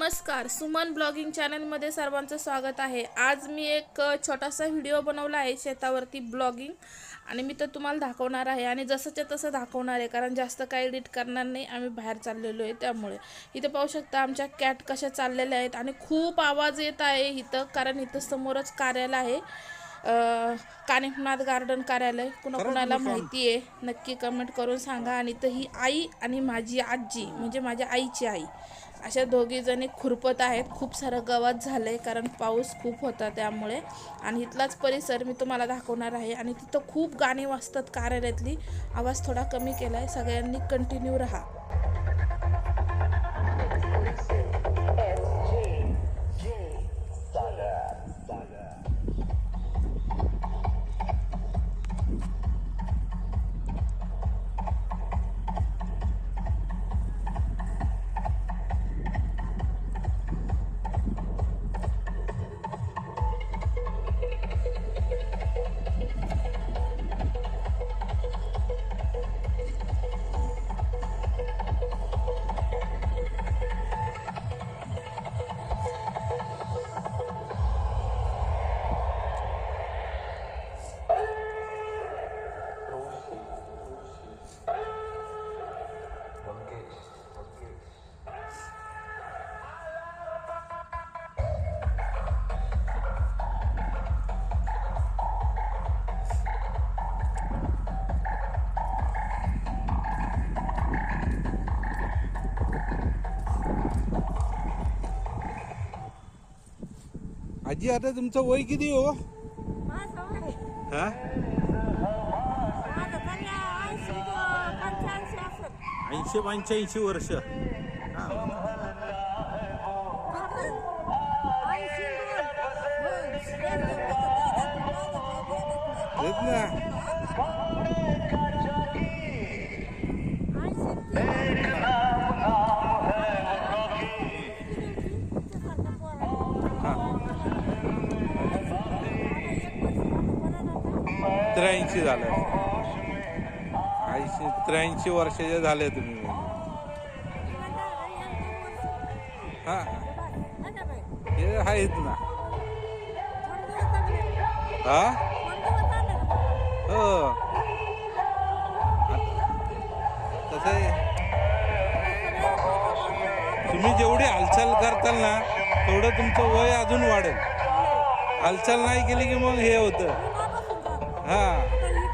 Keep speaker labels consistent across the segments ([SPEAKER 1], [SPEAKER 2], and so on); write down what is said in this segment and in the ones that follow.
[SPEAKER 1] नमस्कार सुमन ब्लॉगिंग चॅनलमध्ये सर्वांचं स्वागत आहे. आज मी एक छोटासा व्हिडिओ बनवला आहे शेतावरती ब्लॉगिंग आणि मी तर तुम्हाला दाखवणार आहे आणि जसंच्या तसं दाखवणार आहे कारण जास्त काही एडिट करणार नाही आम्ही बाहेर चाललेलो आहे त्यामुळे. इथं पाहू शकता आमच्या कॅट कशा चाललेल्या आहेत आणि खूप आवाज येत आहे इथं कारण इथं समोरच कार्यालय आहे. कानिफनाथ गार्डन कार्यालय कुणा कुणाला माहिती आहे नक्की कमेंट करून सांगा. आणि इथं ही आई आणि माझी आजी म्हणजे माझ्या आईची आई अशा दोघी जणी खुरपत आहेत. खूप सारं गवत झालंय कारण पाऊस खूप होता त्यामुळे. आणि इथलाच परिसर मी तुम्हाला दाखवणार आहे. आणि तिथं खूप गाणी वाजतात कार्यालयातली. आवाज थोडा कमी केला आहे सगळ्यांनी कंटिन्यू राहा.
[SPEAKER 2] आजी आता तुमचं वय किती हो? हा? ऐंशी पंच्याऐंशी वर्ष. ना. ऐंशी झालं. ऐंशी त्र्याऐंशी वर्षाचे झाले तुम्ही. हा हे. आहेत ना. हा? हो. कसं तुम्ही जेवढी हालचाल करताल ना तेवढं तुमचं वय अजून वाढेल. हालचाल नाही केली की मग हे होतं. हा.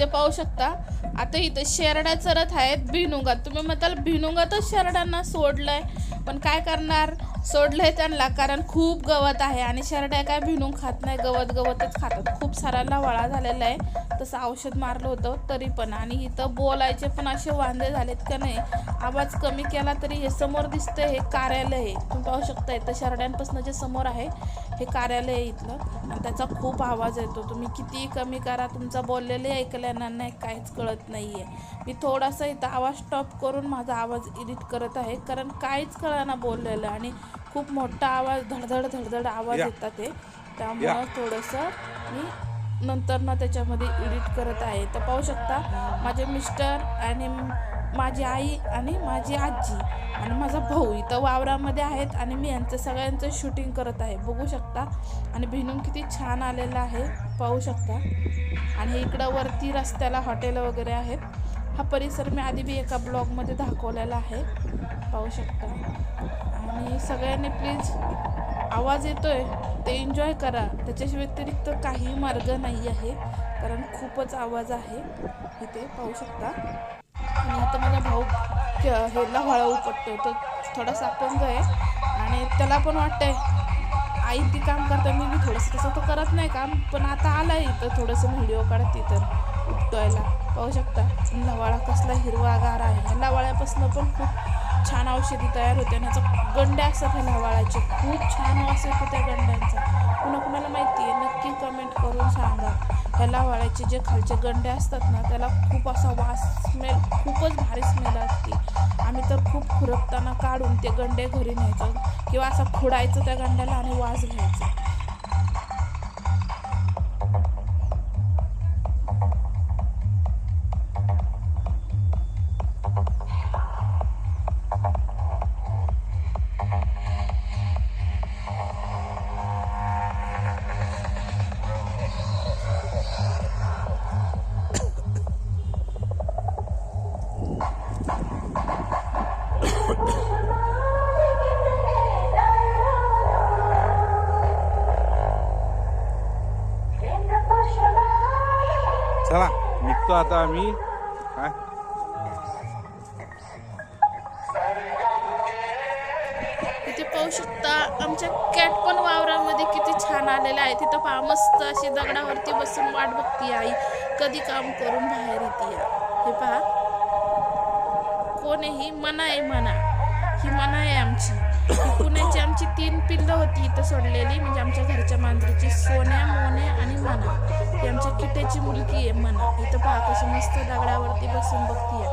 [SPEAKER 1] इथे पाहू शकता. आता इथं शेरड्या चरत आहेत भिनुगात. तुम्ही म्हणताल भिनुगातच शेरड्यांना सोडलंय. पण काय करणार? सोडलंय त्यांना कारण खूप गवत आहे आणि शेरड्या काय भिनून खात नाही. गवत गवतच खातात. खूप साऱ्यांना वळा झालेला आहे. तसं औषध मारलं होतं तरी पण. आणि इथं बोलायचे पण असे वांदे झालेत का नाही? आवाज कमी केला तरी हे समोर दिसतंय हे कार्यालय आहे. तुम्ही पाहू शकता इथं शेरड्यांपासून जे समोर आहे हे कार्यालय आहे इथलं. आणि त्याचा खूप आवाज येतो. तुम्ही कितीही कमी करा तुमचा बोललेले ऐकलं येणार नाही काहीच कळत नाही आहे मी थोडासा इथं आवाज स्टॉप करून माझा आवाज एडिट करत आहे. कारण काहीच कळना बोललेलं आणि खूप मोठा आवाज धडधड धडधड आवाज. येतात ते त्यामुळं थोडंसं मी नंतर ना त्याच्यामध्ये एडिट करत आहे. तर पाहू शकता माझे मिस्टर आणि माझी आई आणि माझी आजी आणि माझा भाऊ इथं वावरामध्ये आहेत आणि मी यांचं सगळ्यांचं शूटिंग करत आहे. बघू शकता. आणि भिनून किती छान आलेलं आहे. पाहू शकता. आणि इकडं वरती रस्त्याला हॉटेल वगैरे आहेत. हा परिसर मी आधी बी एका ब्लॉगमध्ये दाखवलेला आहे. पाहू शकता. आणि सगळ्यांनी प्लीज आवाज येतोय. ते एन्जॉय करा. त्याच्या व्यतिरिक्त काही मार्ग नाही आहे. कारण खूपच आवाज आहे. इथे पाहू शकता. आणि आता माझा भाऊ क- हे लव्हाळा उपटतो तो थोडासा अपंग आहे. आणि त्याला पण वाटतंय आई ती काम करता मी बी थोडंसं तसं तो करत नाही काम पण आता आला इथं थोडंसं व्हिडिओ काढते तर उपटवायला. पाहू शकता लवाळा कसला हिरवागार आहे. लवाळ्यापासून पण खूप छान औषधी तयार होते आणि ह्याचा गंड्या असतात ह्या वाळायचे. खूप छान वास येतो त्या गंड्यांचा. कुणा कुणाला माहिती आहे नक्की कमेंट करून सांगा. ह्याला वाळ्याचे जे खालचे गंडे असतात ना त्याला खूप असा वास स्मेल खूपच भारी स्मेल असते. आम्ही तर खूप खुरपताना काढून ते गंडे घरी न्यायचो किंवा असं खुडायचं त्या गंड्याला आणि वास घ्यायचा.
[SPEAKER 2] निघतो आता आम्ही.
[SPEAKER 1] तिथे पाहू शकता आमच्या कॅट पण वावरामध्ये किती छान आलेल्या आहे. तिथं पहा मस्त अशी दगडावरती बसून वाट बघती आई. कधी काम करून बाहेर येते हे पहा. कोण ही? मना आहे मना. ही मना आहे आमची. पुण्याची आमची तीन पिल्लं होती इथं सोडलेली. म्हणजे आमच्या घरच्या मांजरीची सोन्या मोन्या आणि मना. ही आमच्या किट्याची मुलगी आहे मना इथं पहा कशी मस्त दगडावरती बसून बघतीये.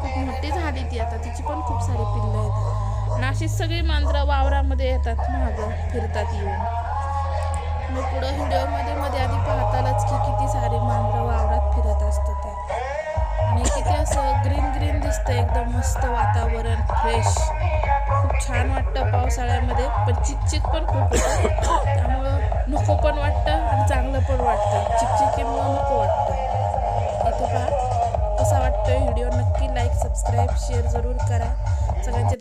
[SPEAKER 1] खूप मोठी झाली ती आता. तिची पण खूप सारी पिल्लं आहेत. नाशिक सगळी मांजरं वावरामध्ये येतात महाग फिरतात येऊन. मग पुढं व्हिडिओमध्ये मध्ये आधी पाहतालच की किती सारी मांजरं वावरात फिरत असतात त्या. आणि किती असं ग्रीन ग्रीन दिसतं एकदम मस्त वातावरण फ्रेश खूप छान वाटतं पावसाळ्यामध्ये. पण चिकचिक पण खूप होतं. त्यामुळं नको पण वाटतं आणि चांगलं पण वाटतं. चिकचिकीमुळं नको वाटतं. आता पहा कसा वाटतोय व्हिडिओ? नक्की लाईक सबस्क्राईब शेअर जरूर करा. सगळ्यांचे